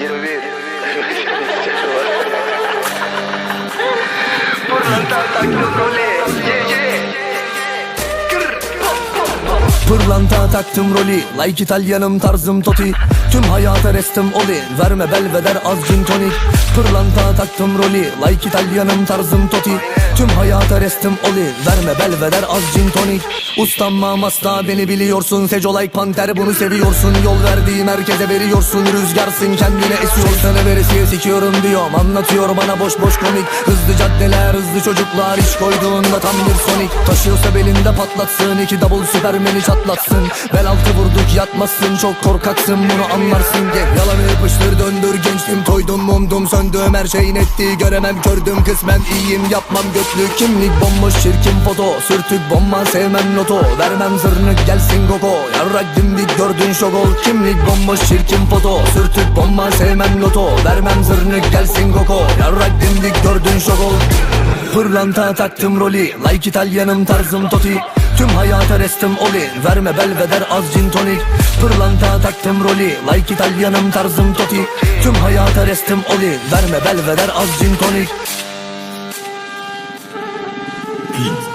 21 Pırlanta taktım role. Ye Pırlanta taktım rolü. Like İtalyanım tarzım toti Tüm hayata restim oli. Verme belveder az gin tonik Pırlanta taktım rolü. Like İtalyanım tarzım toti Tüm hayata restim oli. Verme belveder az gin tonik Ustam mamasta beni biliyorsun. Seco like panter bunu seviyorsun. Yol verdiğim herkese veriyorsun. Rüzgarsın kendine esiyor Sana veresiye sikiyorum diyorum. Anlatıyor bana boş boş komik. Hızlı caddeler hızlı çocuklar. İş koyduğunda tam bir sonik. Taşıyorsa belinde patlatsın. İki double süpermeni çatlatsın Bel altı vurduk yatmazsın çok korkaksın bunu anlarsın. Gel yalanı yapıştır döndür. Gençtim toydum mumdum. Söndüm her şeyin ettiği göremem. Kördüm kısmen iyiyim. Yapmam götlü kimlik bomboş. Çirkin foto Sürtük bomba. Sevmem loto vermem zırnık. Gelsin koko. Yarrak dimdik gördün şok ol kimlik bomboş çirkin foto Sürtük bomba. Sevmem loto vermem zırnık. Gelsin koko. Yarrak dimdik gördün şok ol Pırlanta taktım rolü. Like İtalyanım tarzım toti hayata restim oli Verme belveder az gin tonik. Pırlanta taktım rolü Like İtalyanım tarzım toti. Tüm hayata restim oli Verme belveder az gin tonik. Beat